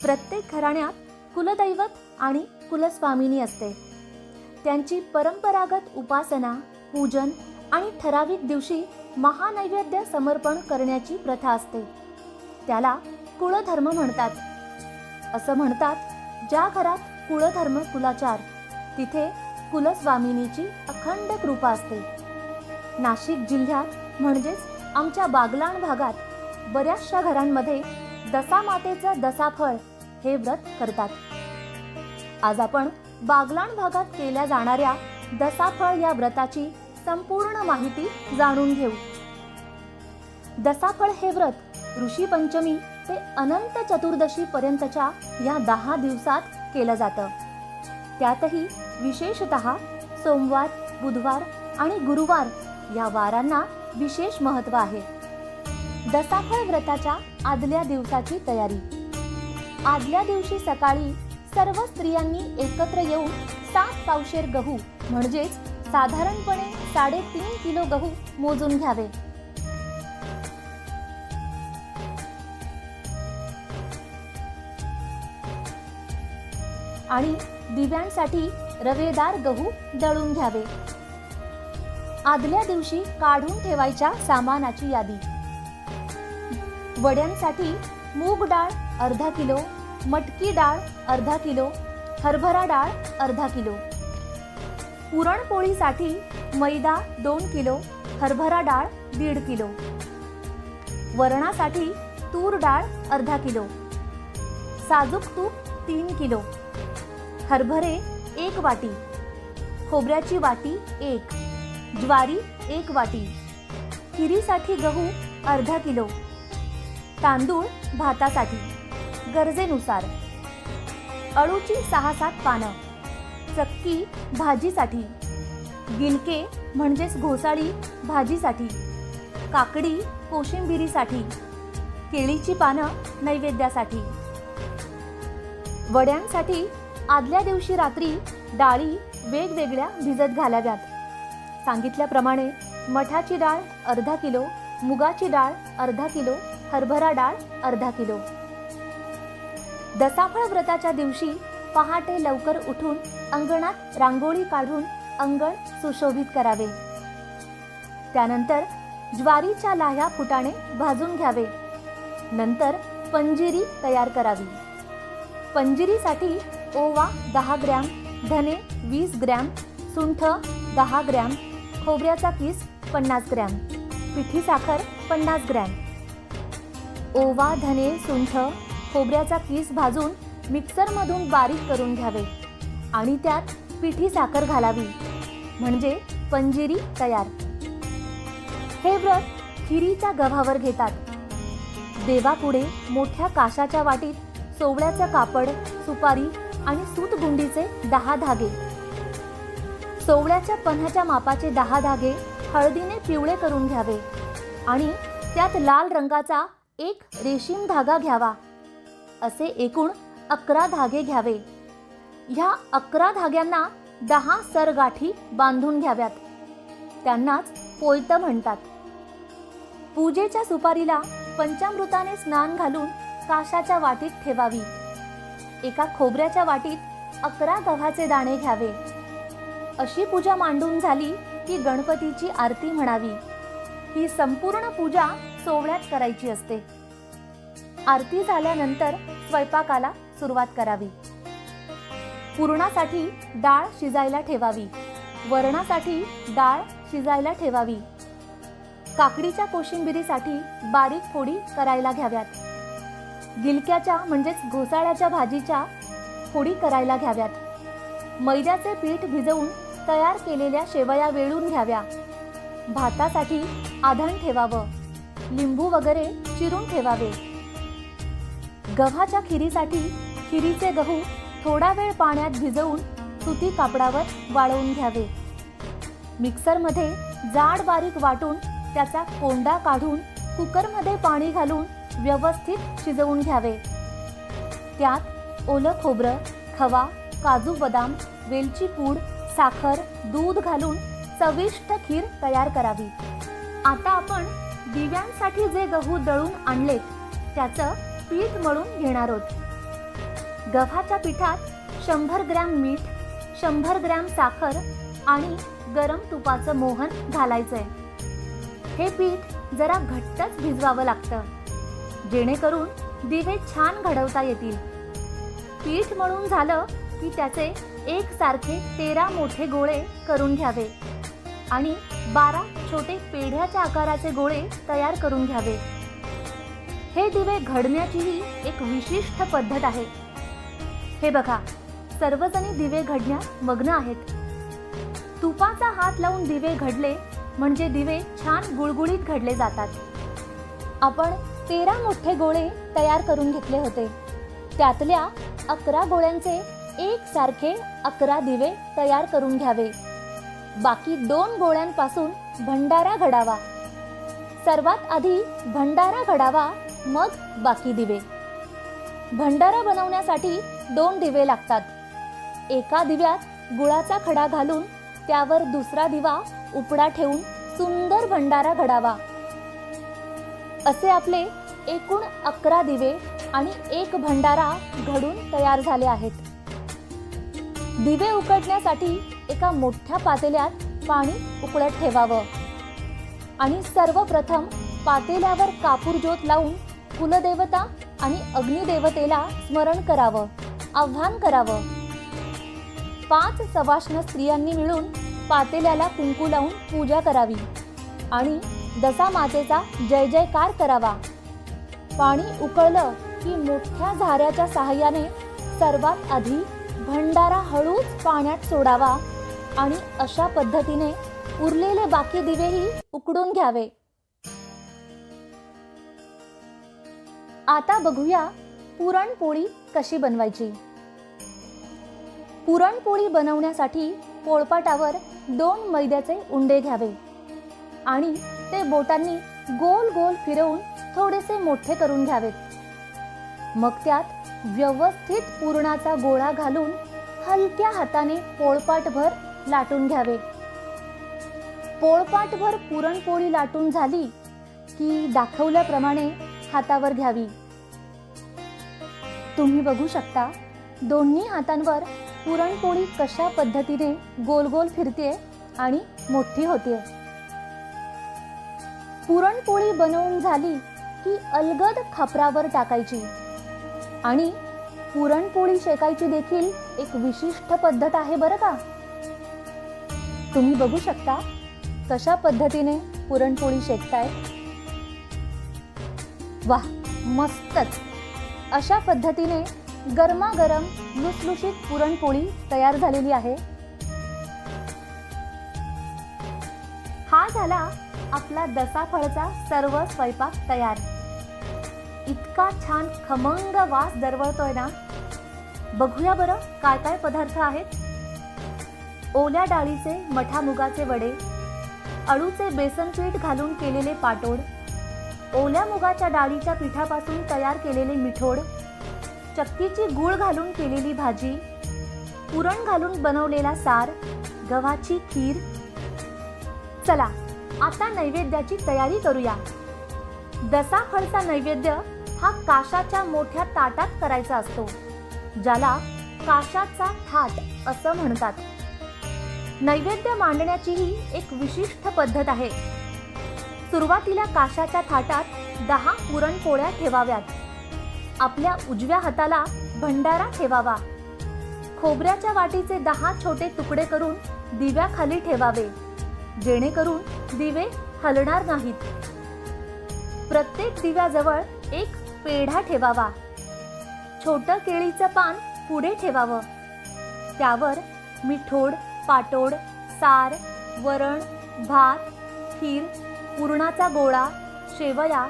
प्रत्येक घराण्यात कुलदैवत आणि कुलस्वामिनी असते. त्यांची परंपरागत उपासना पूजन आणि ठराविक दिवशी महानैवेद्य समर्पण करण्याची प्रथा असते. त्याला कुळधर्म म्हणतात. असं म्हणतात ज्या घरात कुळधर्म कुलाचार तिथे कुलस्वामिनीची अखंड कृपा असते. नाशिक जिल्ह्यात म्हणजेच आमच्या बागलाण भागात बऱ्याचशा घरांमध्ये दसा मातेचं दसाफळ हे व्रत करतात. आज आपण बागलाण भागात केल्या जाणाऱ्या दसाफळ या व्रताची संपूर्ण माहिती जाणून घेऊ. दसाफळ हे व्रत ऋषी पंचमी ते अनंत चतुर्दशी पर्यंतच्या या दहा दिवसात केलं जातं. त्यातही विशेषत सोमवार बुधवार आणि गुरुवार या वारांना विशेष महत्त्व आहे. दसाफळ व्रताच्या आदल्या दिवसाची तयारी. आदल्या दिवशी सकाळी सर्व स्त्रियांनी एकत्र येऊन सात पावशेर गहू म्हणजेच साधारणपणे साडेतीन किलो गहू मोजून घ्यावे. आणि दिव्यांसाठी रवेदार गहू दळून घ्यावे. आदल्या दिवशी काढून ठेवायच्या सामानाची यादी. वड्यांसाठी मूग डाळ अर्धा किलो मटकी डाळ अर्धा किलो हरभरा डाळ अर्धा किलो. पुरणपोळीसाठी मैदा दोन किलो हरभरा डाळ दीड किलो. वरणासाठी तूर डाळ अर्धा किलो. साजूक तूप तीन किलो. हरभरे एक वाटी. खोबऱ्याची वाटी एक. ज्वारी एक वाटी. खिरीसाठी गहू अर्धा किलो. तांदूळ भातासाठी गरजेनुसार. अळूची सहा सात पानं. चक्की भाजीसाठी. गिलके म्हणजेच घोसाळी भाजीसाठी. काकडी कोशिंबिरीसाठी. केळीची पानं नैवेद्यासाठी. वड्यांसाठी आदल्या दिवशी रात्री डाळी वेगवेगळ्या भिजत घालाव्यात. सांगितल्याप्रमाणे मठाची डाळ अर्धा किलो मुगाची डाळ अर्धा किलो हरभरा डाळ अर्धा किलो. दसाफळ व्रताच्या दिवशी पहाटे लवकर उठून अंगणात रांगोळी काढून अंगण सुशोभित करावे. त्यानंतर ज्वारीच्या लाह्या फुटाणे भाजून घ्यावे. नंतर पंजिरी तयार करावी. पंजिरीसाठी ओवा दहा ग्रॅम धने वीस ग्रॅम सुंठ दहा ग्रॅम खोबऱ्याचा किस पन्नास ग्रॅम पिठी साखर पन्नास ग्रॅम. ओवा धने सुंठ खोबऱ्याचा पीस भाजून मिक्सरमधून बारीक करून घ्यावे. आणि त्यात पिठी साखर घालावी. म्हणजे पंजिरी तयार. हे व्रत खिरीच्या गव्हावर घेतात. देवापुढे मोठ्या काशाच्या वाटीत सोवळ्याचं कापड सुपारी आणि सूतगुंडीचे दहा धागे. सोवळ्याच्या पन्हाच्या मापाचे दहा धागे हळदीने पिवळे करून घ्यावे. आणि त्यात लाल रंगाचा एक रेशीम धागा घ्यावा. असे एकूण अकरा धागे घ्यावे. ह्या अकरा धाग्यांना दहा सरगाठी बांधून घ्याव्यात. त्यांनाच पोयत म्हणतात. पूजेच्या सुपारीला पंचामृताने स्नान घालून काशाच्या वाटीत ठेवावी. एका खोबऱ्याच्या वाटीत अकरा गव्हाचे दाणे घ्यावे. अशी पूजा मांडून झाली की गणपतीची आरती म्हणावी. ही संपूर्ण पूजा सोवळ्यात करायची असते. आरती झाल्यानंतर स्वयंपाकाला सुरुवात करावी. पुरणासाठी डाळ शिजायला ठेवावी. वरणासाठी डाळ शिजायला ठेवावी. काकडीच्या कोशिंबिरीसाठी बारीक फोडी करायला घ्याव्यात. गिलक्याच्या म्हणजेच घोसाळ्याच्या भाजीच्या फोडी करायला घ्याव्यात. मैद्याचे पीठ भिजवून तयार केलेल्या शेवया वेळून घ्याव्या. भातासाठी आधण ठेवावं. लिंबू वगैरे चिरून ठेवावे. गव्हाच्या खिरीसाठी खिरीचे गहू थोडा वेळ पाण्यात भिजवून सुती कापडावर वाळवून घ्यावे. मिक्सरमध्ये जाड बारीक वाटून त्याचा कोंडा काढून कुकरमध्ये पाणी घालून व्यवस्थित शिजवून घ्यावे. त्यात ओलं खोबरं खवा काजू बदाम वेलची पूड साखर दूध घालून चविष्ट खीर तयार करावी. आता आपण दिव्यांसाठी जे गहू दळून आणलेत त्याचं पीठ मळून घेणार आहोत. गव्हाच्या पिठात शंभर ग्रॅम मीठ शंभर ग्रॅम साखर आणि गरम तुपाचं मोहन घालायचंय. हे पीठ जरा घट्टच भिजवावं लागतं जेणेकरून दिवे छान घडवता येतील. पीठ मळून झालं की त्याचे एक सारखे तेरा मोठे गोळे करून घ्यावे. आणि बारा छोटे पेढ्याच्या आकाराचे गोळे तयार करून घ्यावे. हे दिवे घडण्याचीही एक विशिष्ट पद्धत आहे. हे बघा सर्वजणी दिवे घडण्यात मग्न आहेत. तुपाचा हात लावून दिवे घडले म्हणजे दिवे छान गुळगुळीत घडले जातात. आपण तेरा मोठे गोळे तयार करून घेतले होते. त्यातल्या अकरा गोळ्यांचे एक सारखे अकरा दिवे तयार करून घ्यावे. बाकी दोन गोळ्यांपासून भंडारा घडावा. सर्वात आधी भंडारा घडावा मग बाकी दिवे. भंडारा बनवण्यासाठी दोन दिवे लागतात. एका दिव्यात गुळाचा खडा घालून त्यावर दुसरा दिवा उपडा ठेवून सुंदर भंडारा घडावा. असे आपले एकूण अकरा दिवे आणि एक भंडारा घडून तयार झाले आहेत. दिवे उकडण्यासाठी एका मोठ्या पातेल्यात पाणी उकळत ठेवावं. आणि सर्वप्रथम पातेल्यावर कापूर ज्योत लावून कुलदेवता आणि अग्निदेवतेला स्मरण करावं आव्हान करावं. पाच सवाष्ण स्त्रियांनी मिळून पातेल्याला कुंकू लावून पूजा करावी आणि दसा मातेचा जय जयकार करावा. पाणी उकळलं की मोठ्या झाऱ्याच्या सहाय्याने सर्वात आधी भंडारा हळूच पाण्यात सोडावा. आणि अशा पद्धतीने उरलेले बाकी दिवेही उकडून घ्यावे. आता बघूया पुरणपोळी कशी बनवायची. पुरणपोळी बनवण्यासाठी पोळपाटावर दोन मैद्याचे उंडे घ्यावे आणि ते बोटांनी गोल गोल फिरवून थोडेसे मोठे करून घ्यावेत. मग त्यात व्यवस्थित पुरणाचा गोळा घालून हलक्या हाताने पोळपाटभर लाटून घ्यावे. पोळपाटभर पुरणपोळी लाटून झाली की दाखवल्याप्रमाणे हातावर घ्यावी. तुम्ही बघू शकता दोन्ही हातांवर पुरणपोळी कशा पद्धतीने गोल गोल फिरते आणि मोठी होते पुरणपोळी बनवून झाली की अलगद खापरावर टाकायची आणि पुरणपोळी शेकायची देखील एक विशिष्ट पद्धत आहे बरं का? तुम्ही बघू शकता कशा पद्धतीने पुरणपोळी शेकताय. वा मस्तच. अशा पद्धतीने गरमागरम लुसलुशीत पुरणपोळी तयार झालेली आहे. हा झाला आपला दसाफळचा सर्व स्वयंपाक तयार. इतका छान खमंग वास दरवळतोय ना. बघूया बरं काय काय पदार्थ आहेत. ओल्या डाळीचे मठा मुगाचे वडे अळूचे बेसन पीठ घालून केलेले पाटोड ओल्या मुगाच्या डाळीच्या पिठापासून तयार केलेले मिठोड चक्कीची गूळ घालून केलेली भाजी पुरण घालून बनवलेला सार गव्हाची खीर. चला आता नैवेद्याची तयारी करूया. दसा फळचा नैवेद्य हा काशाच्या मोठ्या ताटात करायचा असतो ज्याला काशाचा थाट असं म्हणतात. नैवेद्य मांडण्याची ही एक विशिष्ट पद्धत आहे. सुरुवातीला काशाच्या थाटात दहा पुरणपोळ्या ठेवाव्यात. आपल्या उजव्या हाताला भंडारा ठेवावा. खोबऱ्याच्या वाटीचे दहा छोटे तुकडे करून दिव्याखाली ठेवावे. जेणेकरून दिवे हलणार नाहीत. प्रत्येक दिव्याजवळ एक पेढा ठेवावा. छोटं केळीचं पान पुढे ठेवावं. त्यावर मिठोड पाटोड सार वरण भात खीर पुरणाचा गोळा शेवया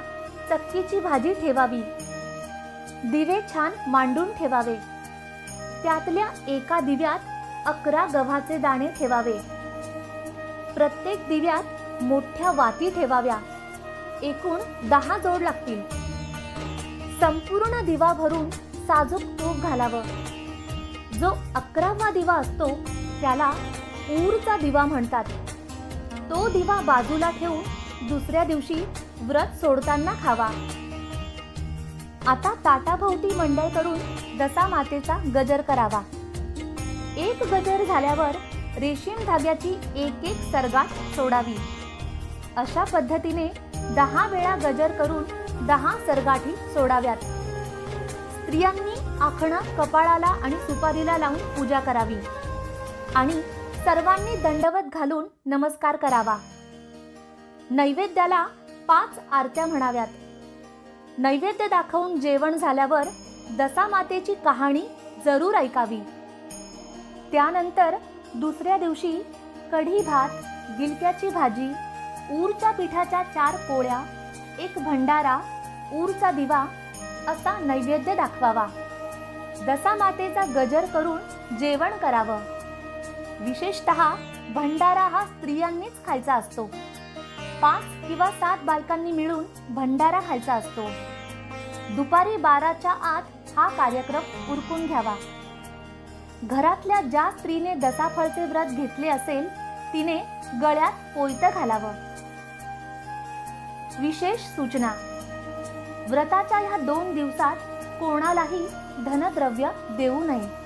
चक्कीची भाजी ठेवावी. दिवे छान मांडून ठेवावे. त्यातल्या एका दिव्यात अकरा गव्हाचे दाणे ठेवावे. प्रत्येक दिव्यात मोठ्या वाती ठेवाव्या. एकूण दहा जोड लागतील. संपूर्ण दिवा भरून साजूक तूप घालावं. जो अकरावा दिवा असतो त्याला ऊरचा दिवा म्हणतात. तो दिवा बाजूला ठेवून दुसऱ्या दिवशी व्रत सोडताना खावा. आता ताटाभोवती मंडळ करून दसा मातेचा गजर करावा. एक गजर झाल्यावर रेशीम धाग्याची एक एक सरगाठ सोडावी. अशा पद्धतीने दहा वेळा गजर करून दहा सरगाठी सोडाव्यात. स्त्रियांनी आखणं कपाळाला आणि सुपारीला लावून पूजा करावी. आणि सर्वांनी दंडवत घालून नमस्कार करावा. नैवेद्याला पाच आरत्या म्हणाव्यात. नैवेद्य दाखवून जेवण झाल्यावर दसामातेची कहाणी जरूर ऐकावी. त्यानंतर दुसऱ्या दिवशी कढी भात गिलक्याची भाजी ऊरच्या पिठाच्या चार पोळ्या एक भंडारा ऊरचा दिवा असा नैवेद्य दाखवावा. दसामातेचा गजर करून जेवण करावं. विशेषतः भंडारा हा स्त्रियांनीच खायचा असतो. पाच किंवा सात बायकांनी मिळून भंडारा खायचा असतो. दुपारी बाराच्या आत हा कार्यक्रम उरकून घ्यावा. घरातल्या ज्या स्त्रीने दसाफळचे व्रत घेतले असेल तिने गळ्यात कोयतं घालावं. विशेष सूचना. व्रताच्या ह्या दोन दिवसात कोणालाही धनद्रव्य देऊ नये.